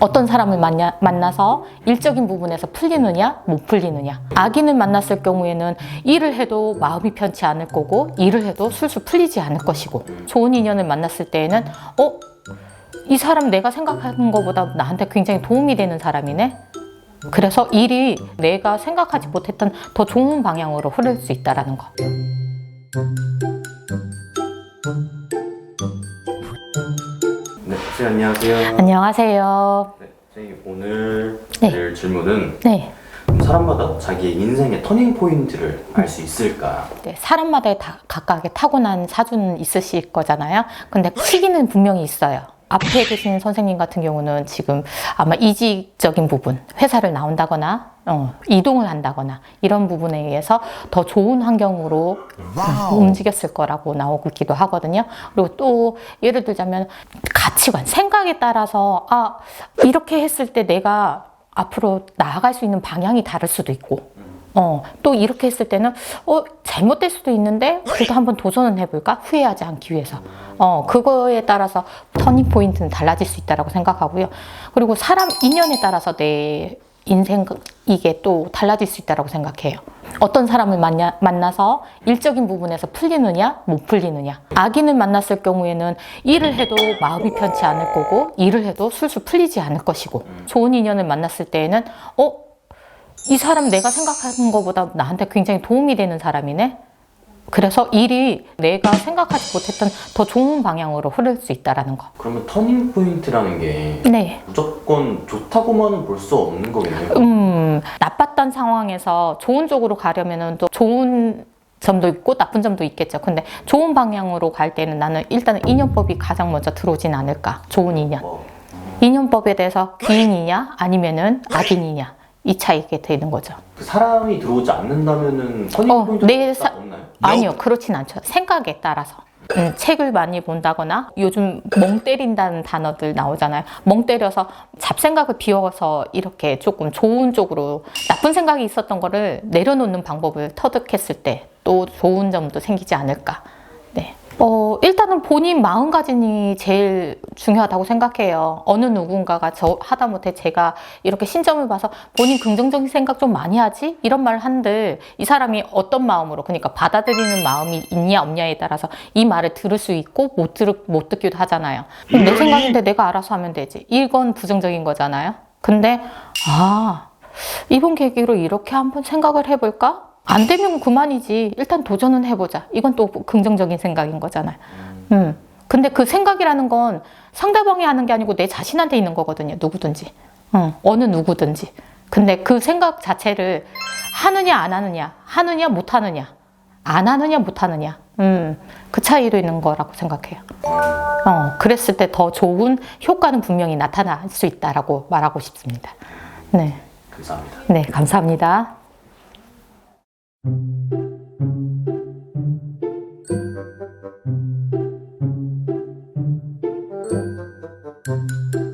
어떤 사람을 만나, 만나서 일적인 부분에서 풀리느냐, 못 풀리느냐. 아기는 만났을 경우에는 일을 해도 마음이 편치 않을 거고, 일을 해도 술술 풀리지 않을 것이고, 좋은 인연을 만났을 때에는, 어? 이 사람 내가 생각하는 것보다 나한테 굉장히 도움이 되는 사람이네? 그래서 일이 내가 생각하지 못했던 더 좋은 방향으로 흐를 수 있다라는 거. 네, 선생님 안녕하세요. 안녕하세요. 네, 선생님 오늘 네. 드릴 질문은 네. 사람마다 자기의 인생의 터닝 포인트를 알 수 있을까? 네, 사람마다 다 각각의 타고난 사주는 있으실 거잖아요. 근데 시기는 분명히 있어요. 앞에 계신 선생님 같은 경우는 지금 아마 이직적인 부분, 회사를 나온다거나 어, 이동을 한다거나 이런 부분에 의해서 더 좋은 환경으로 음, 움직였을 거라고 나오기도 하거든요. 그리고 또 예를 들자면 가치관, 생각에 따라서 아 이렇게 했을 때 내가 앞으로 나아갈 수 있는 방향이 다를 수도 있고 어, 또 이렇게 했을 때는, 어, 잘못될 수도 있는데, 그래도 한번 도전은 해볼까? 후회하지 않기 위해서. 어, 그거에 따라서 터닝 포인트는 달라질 수 있다라고 생각하고요. 그리고 사람 인연에 따라서 내 인생, 이게 또 달라질 수 있다라고 생각해요. 어떤 사람을 만나, 만나서 일적인 부분에서 풀리느냐, 못 풀리느냐. 아기는 만났을 경우에는 일을 해도 마음이 편치 않을 거고, 일을 해도 술술 풀리지 않을 것이고, 좋은 인연을 만났을 때에는, 어, 이 사람 내가 생각하는 것보다 나한테 굉장히 도움이 되는 사람이네? 그래서 일이 내가 생각하지 못했던 더 좋은 방향으로 흐를 수 있다라는 거. 그러면 터닝 포인트라는 게 네. 무조건 좋다고만은 볼 수 없는 거겠네요. 음, 나빴던 상황에서 좋은 쪽으로 가려면은 또 좋은 점도 있고 나쁜 점도 있겠죠. 근데 좋은 방향으로 갈 때는 나는 일단은 인연법이 가장 먼저 들어오진 않을까. 좋은 인연. 뭐, 인연법에 대해서 귀인이냐 아니면은 악인이냐. 이 차이게 되는 거죠. 그 사람이 들어오지 않는다면은 터닝 어, 포인트가 내딱 사- 없나요? 아니요, 그렇진 않죠. 생각에 따라서. 음, 책을 많이 본다거나 요즘 멍 때린다는 단어들 나오잖아요. 멍 때려서 잡생각을 비워서 이렇게 조금 좋은 쪽으로 나쁜 생각이 있었던 거를 내려놓는 방법을 터득했을 때 또 좋은 점도 생기지 않을까. 네. 어, 일단은 본인 마음가짐이 제일 중요하다고 생각해요. 어느 누군가가 저 하다못해 제가 이렇게 신점을 봐서 본인 긍정적인 생각 좀 많이 하지? 이런 말 한들 이 사람이 어떤 마음으로, 그러니까 받아들이는 마음이 있냐 없냐에 따라서 이 말을 들을 수 있고 못, 들, 못 듣기도 하잖아요. 내 생각인데 내가 알아서 하면 되지. 이건 부정적인 거잖아요. 근데, 아, 이번 계기로 이렇게 한번 생각을 해볼까? 안 되면 그만이지. 일단 도전은 해보자. 이건 또 긍정적인 생각인 거잖아요. 음. 근데 그 생각이라는 건 상대방이 하는 게 아니고 내 자신한테 있는 거거든요. 누구든지. 응, 어느 누구든지. 근데 그 생각 자체를 하느냐, 안 하느냐, 하느냐, 못 하느냐, 안 하느냐, 못 하느냐. 음, 그 차이로 있는 거라고 생각해요. 어, 그랬을 때 더 좋은 효과는 분명히 나타날 수 있다라고 말하고 싶습니다. 네. 감사합니다. 네, 감사합니다.